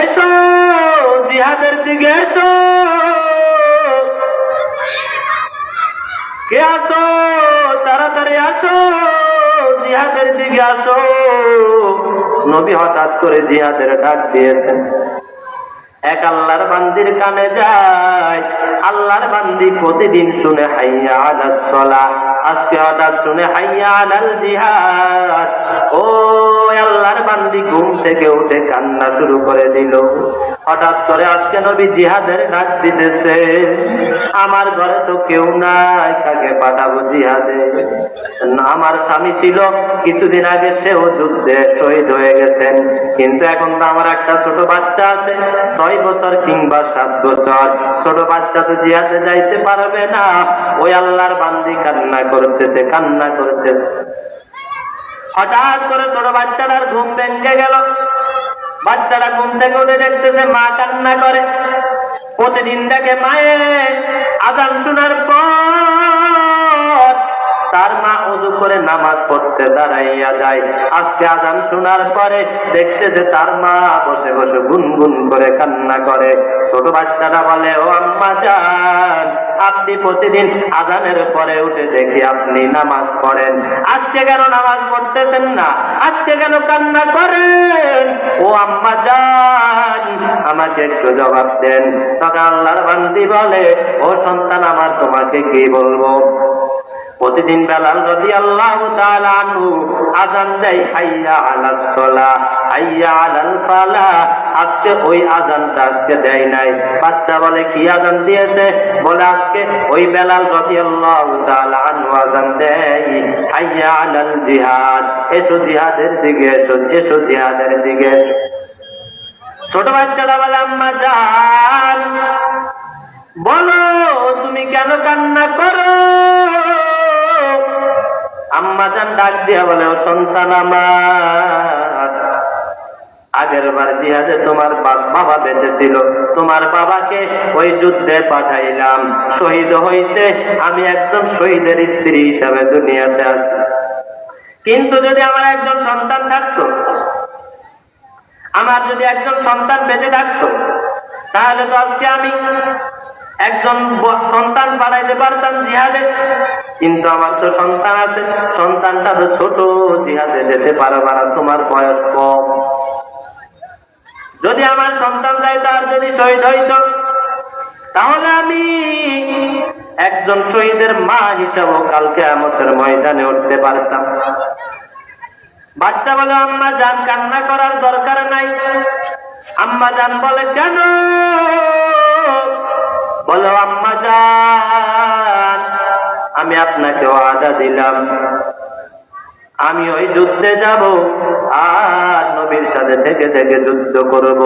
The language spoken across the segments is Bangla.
এসো, জিহাদের দিকে এসো। কে আসো? তাড়াতাড়ি আসো, জিহাদের দিকে আসো। নবী হঠাৎ করে জিহাদের ডাক দিয়েছেন। এক আল্লাহর বান্দির কানে যায়। আল্লাহর বান্দি প্রতিদিন শুনে, হাইয়া আলাল সলা আজকে হঠাৎ শুনে, হাইয়া আলাল জিহাদ। ও আল্লাহর বান্দি, ঘুম থেকে উঠে কান্না শুরু করে দিল। হঠাৎ করে আজকে নবী জিহাদের ডাক দিতেছে। আমার ঘরে তো কেউ নাই, কাকে পাঠাবো জিহাদে? আমার স্বামী ছিল, কিছুদিন আগে সেও যুদ্ধে শহীদ হয়ে গেছেন। কিন্তু এখন তো আমার একটা ছোট বাচ্চা আছে, ছয় বছর কিংবা সাত বছর। ছোট বাচ্চা তো জিয়াতে যাইতে পারবে না। ওই আল্লাহর বান্দি কান্না করতেছে কান্না করতেছে। হঠাৎ করে ছোট বাচ্চাটার ঘুম ভেঙে গেল। বাচ্চারা ঘুম থেকে উঠে দেখতেছে মা কান্না করে। প্রতিদিন দেখে মায়ের আদান শোনার পর তার মা উজু করে নামাজ পড়তে দাঁড়াইয়া যায়। আজকে আজান শোনার পরে দেখতে যে তার মা বসে বসে গুনগুন করে কান্না করে। ছোট বাচ্চাটা বলে, ও আম্মা যান আপনি প্রতিদিন আজানের পরে উঠে দেখি আপনি নামাজ পড়েন। আজকে কেন নামাজ পড়তেছেন না? আজকে কেন কান্না করেন? ও আম্মা যান আমাকে একটু জবাব দেন। তখন আল্লাহর বান্দি বলে, ও সন্তান, আমার তোমাকে কি বলব? প্রতিদিন বেলাল যদি আল্লাহ আজান দেয়, হাইয়া আলাল সলা, হাইয়া আলাল ফালা। আজকে ওই আজানটা আজকে দেয় নাই। বাচ্চা বলে, কি আজান দিয়েছে? বলে, আজকে ওই বেলাল যদি আল্লাহ আনু আজান দেয়, হাইয়া আলাল জিহাদ, এসো জিহাদের দিকে, এসো এসো জিহাদের দিকে। ছোট বাচ্চারা বলে, আম্মা যান বলো, তুমি কেন কান্না করো? আম্মা যান ডাক দিয়া বলে, ও সন্তান আমার, আগের বার জিহাদে তোমার বাবা বেঁচে ছিল, তোমার বাবাকে ওই যুদ্ধে পাঠাইলাম। শহীদ হইছে, আমি একদম শহীদের স্ত্রী হিসাবে দুনিয়াতে আছি। কিন্তু যদি আমার একজন সন্তান থাকতো, আমার যদি একজন সন্তান বেঁচে থাকতো, তাহলে তো আজকে আমি একজন সন্তান বাড়াইতে পারতাম জিহাদে, কিন্তু আমার তো সন্তান আছে। সন্তানটা তো ছোট, জিহাদে যেতে পারো না, তোমার বয়স কম। যদি আমার সন্তান যায়, তার যদি শহীদ হইত, তাহলে আমি একজন শহীদের মা হিসাবেও কালকে আমাদের ময়দানে উঠতে পারতাম। বাচ্চা বলে, আম্মা যান, কান্না করার দরকার নাই। আম্মা যান বলে, কেন? বলো আম্মা যান আমি আপনাকে ওয়াদা দিলাম। আমি ওই যুদ্ধে যাব, আর নবীর সাথে থেকে থেকে যুদ্ধ করব।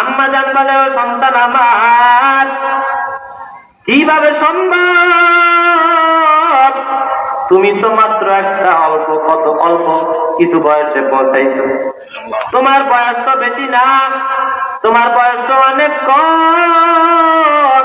আম্মা যান বলে, ও সন্তান আমার, কীভাবে সম্ভব? তুমি তো মাত্র একটা অল্প, কত অল্প, কিছু বয়সে পৌঁছাইছো। তোমার বয়স তো বেশি না তোমার বয়স তো অনেক কম।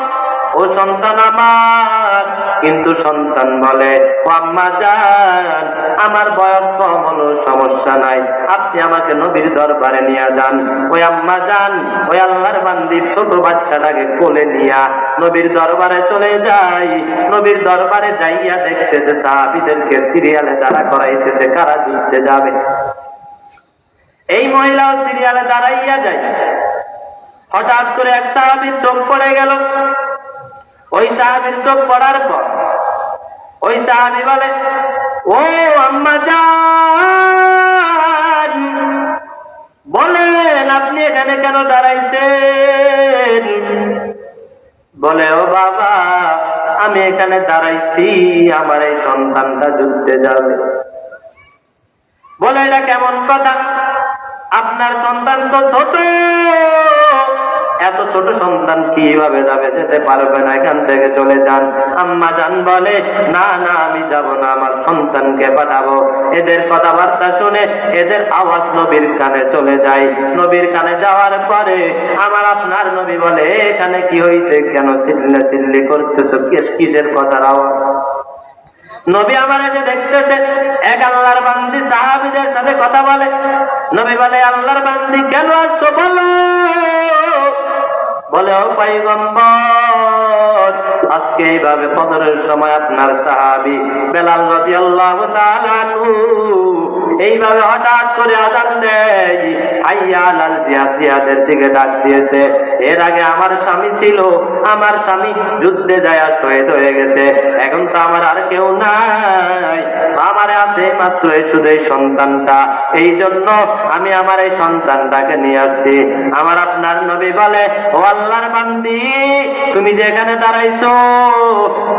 ও সন্তান আমার, কিন্তু সন্তান বলে, ও আম্মা যান আমার বয়স কম হলো সমস্যা নাই। আপনি আমাকে নবীর দরবারে নিয়ে যান। ওই আম্মা যান ওই আল্লাহর বান্দির ছোট বাচ্চাটাকে কোলে নিয়া নবীর দরবারে চলে যাই। নবীর দরবারে যাইয়া দেখতেছে সাহাবিদেরকে সিরিয়ালে দাঁড়া করাইতেছে, কারা যুদ্ধে যাবে। এই মহিলাও সিরিয়ালে দাঁড়াইয়া যায়। হঠাৎ করে এক সাহাবির চোখ পড়ে গেল। ওই সাহাবির চোখ পড়ার পর ওই সাহাবি বলে, ও আম্মা বলেন আপনি এখানে কেন দাঁড়াইছেন? বলে, ও বাবা, আমি এখানে দাঁড়াইছি, আমার এই সন্তানটা যুদ্ধে যাবে। বলে, এটা কেমন কথা? আপনার সন্তান তো ছোট। এত ছোট সন্তান কীভাবে যাবে? যেতে পারবে না, এখান থেকে চলে যান। আম্মা যান বলে, না না, আমি যাব না, আমার সন্তানকে পাঠাবো। এদের কথাবার্তা শুনে এদের আওয়াজ নবীর কানে চলে যায়। নবীর কানে যাওয়ার পরে আমার আপনার নবী বলে, এখানে কি হয়েছে কেন? চিল্লা চিল্লি করতেছো কিসের কথার আওয়াজ? নবী আমার যে দেখতেছে, এক আল্লাহর বান্দি সাহাবিদের সাথে কথা বলে। নবী বলে, আল্লাহর বান্দি কেন আসছো বলো? বলে ও পাইগম্বর আজকে এইভাবে ফজরের সময় আপনার সাহাবি বেলাল রবি আল্লাহ এইভাবে হঠাৎ করে আজান দেয় আইয়া লাল জিয়া জিয়াদের দিকে ডাক দিয়েছে। এর আগে আমার স্বামী ছিল, আমার স্বামী যুদ্ধে যায়, শহীদ হয়ে গেছে। এখন তো আমার আর কেউ নাই। আমার আছে মাত্র এই শুধু এই সন্তানটা। এই জন্য আমি আমার এই সন্তানটাকে নিয়ে আসছি। আমার আপনার নবী বলে, ও আল্লাহর বান্দি, তুমি যেখানে দাঁড়াইছো,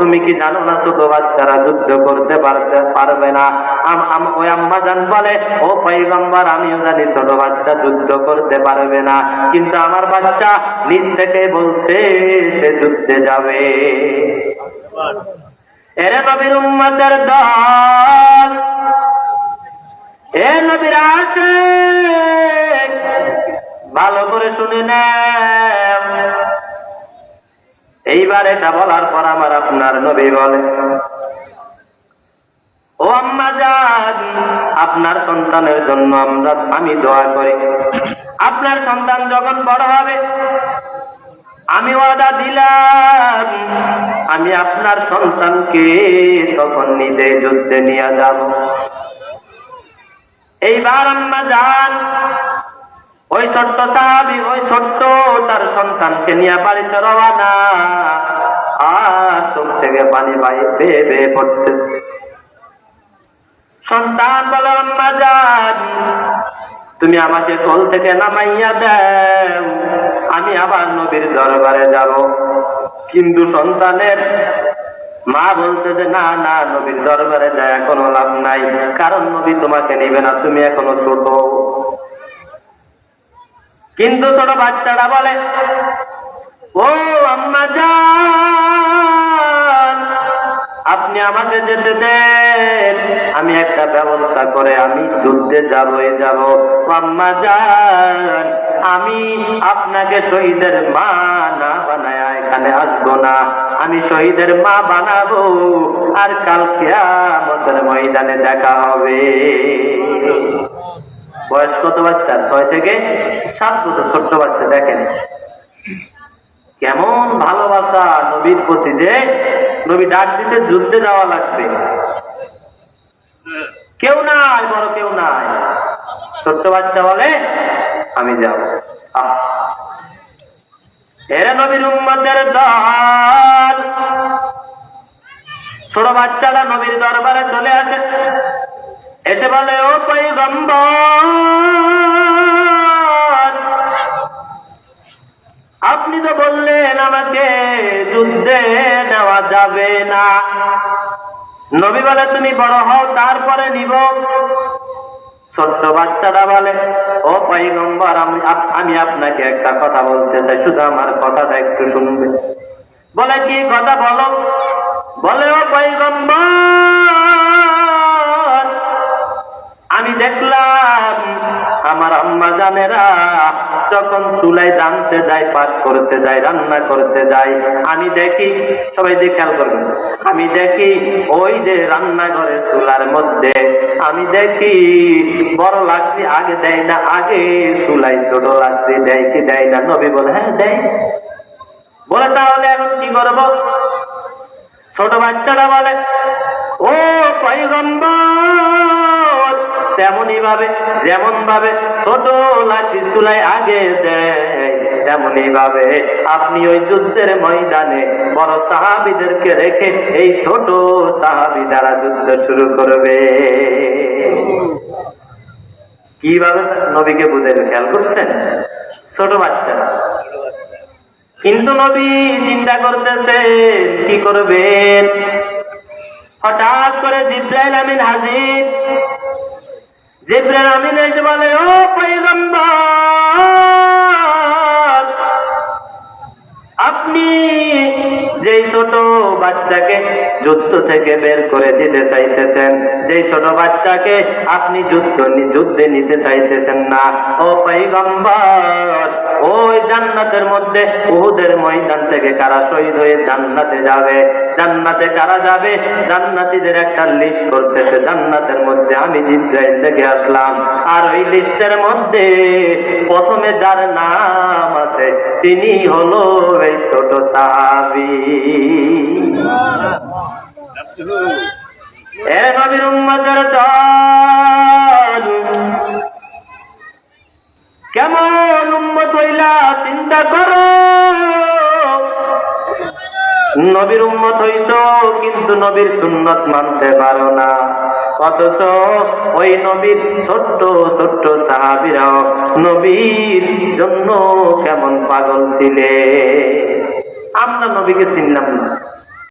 তুমি কি জানো না ছোট বাচ্চারা যুদ্ধ করতে পারতে পারবে না? ওই আম্মা জান বলে, ও পৈগম্বর আমিও জানি ছোট বাচ্চা যুদ্ধ করতে পারবে না। কিন্তু আমার বাচ্চা নিজ থেকে বলছে, সে যুদ্ধে যাবে। এরে নবীর উম্মতের দল, এ নবীর আছে ভালো করে শুনে নেন। এইবার এটা বলার পর আমার আপনার নবী বলে, ও আম্মা আপনার সন্তানের জন্য আমরা, আমি দোয়া করি। আপনার সন্তান যখন বড় হবে, আমি ওয়াদা দিলাম, আমি আপনার সন্তানকে তখন নিজে যুদ্ধে নিয়ে যাব। এইবার আম্মা যান ওই ছোট্ট সাহাবি, ওই ছোট্ট তার সন্তানকে নিয়ে বাড়িতে রওয়ানা আর চোখ থেকে পানি বাই বেয়ে পড়তেছে। সন্তান বলে, আম্মা যান তুমি আমাকে কোল থেকে নামাইয়া দেও। আমি আবার নবীর দরবারে যাব। কিন্তু সন্তানের মা বলতে যে, না না, নবীর দরবারে যায়, এখনও লাভ নাই। কারণ নবী তোমাকে নিবে না, তুমি এখনও ছোট। কিন্তু ছোট বাচ্চাটা বলে, ও আম্মা যান আপনি আমাকে যেতে দেন। আমি একটা ব্যবস্থা করে আমি যুদ্ধে যাবই যাব। আম্মা যান আমি আপনাকে শহীদের মা না বানায় এখানে আসব না। আমি শহীদের মা বানাবো, আর কালকে আমাদের ময়দানে দেখা হবে। বয়স কত বাচ্চা? ছয় থেকে সাত বছর, ছোট্ট বাচ্চা, দেখেন। কেমন ভালোবাসা নবীর প্রতি যে নবী ডাক দিতে যুদ্ধে যাওয়া লাগবে। কেউ নাই, বড় কেউ নাই। ছোট্ট বাচ্চা বলে, আমি যাব। এরা নবীর উম্মতের দল। ছোট বাচ্চারা নবীর দরবারে চলে আসে। এসে বলে, ও পৈগম্বর তো বললেন, আমাকে যুদ্ধে নেওয়া যাবে না। নবী বলে, তুমি বড় হও, তারপরে নিব। ছোট্ট বাচ্চারা বলে, ও পৈগম্বর আমি আমি আপনাকে একটা কথা বলতে চাই। শুধু আমার কথাটা একটু শুনবে। বলে, কি কথা বলো? বলে, ও পৈগম্বর আমি দেখলাম আমার আম্মা জানেরা, যখন চুলাই রাঁধতে যায় পাঠ করতে যায়, রান্না করতে যায়, আমি দেখি, সবাই দিয়ে খেয়াল করবেন, আমি দেখি ওই যে রান্নাঘরের চুলার মধ্যে, আমি দেখি বড় লাগছে, আগে দেয় না, আগে চুলাই ছোট লাগছে, দেয় কি দেয় না, নবী বলে হ্যাঁ দেয়। বলে, তাহলে এখন কি করব? ছোট বাচ্চারা বলে, ও পৈগম্বর তেমনই ভাবে, যেমন ভাবে ছোট লাঠি চুলাই আগে দেয়, তেমনই ভাবে আপনি ওই যুদ্ধের ময়দানে বড় সাহাবিদেরকে রেখে এই ছোট সাহাবি দ্বারা যুদ্ধ শুরু করবে। কীভাবে নবীকে বুঝেন খেয়াল করছেন? ছোট বাচ্চারা কিন্তু নবী চিন্তা করতেছে, কি করবেন? হঠাৎ করে জিব্রাইল আমিন হাজির জিব্রাইল আমিন এসে বলে ও পৈগম্বর আপনি যেই ছোট বাচ্চাকে যুদ্ধ থেকে বের করে দিতে চাইতেছেন। যেই ছোট বাচ্চাকে আপনি যুদ্ধ যুদ্ধে নিতে চাইতেছেন না। ও পৈগম্বর ওই জান্নাতের মধ্যে উহুদের ময়দান থেকে কারা শহীদ হয়ে জান্নাতে যাবে? জান্নাতে কারা যাবে? জান্নাতীদের একটা লিস্ট করতেছে, জান্নাতের মধ্যে আমি জিব্রাইল থেকে আসলাম। আর ওই লিস্টের মধ্যে প্রথমে যার নাম আছে, তিনি হলো এই ছোট সাহাবি। কেমন উম্মত হইলা চিন্তা করো? নবীর উম্মত হইছ, কিন্তু নবীর সুন্নত মানতে পারো না। অথচ ওই নবীর ছোট্ট ছোট্ট সাহাবিরাও নবীর জন্য কেমন পাগল ছিলে। আমরা নবীকে চিনলাম না।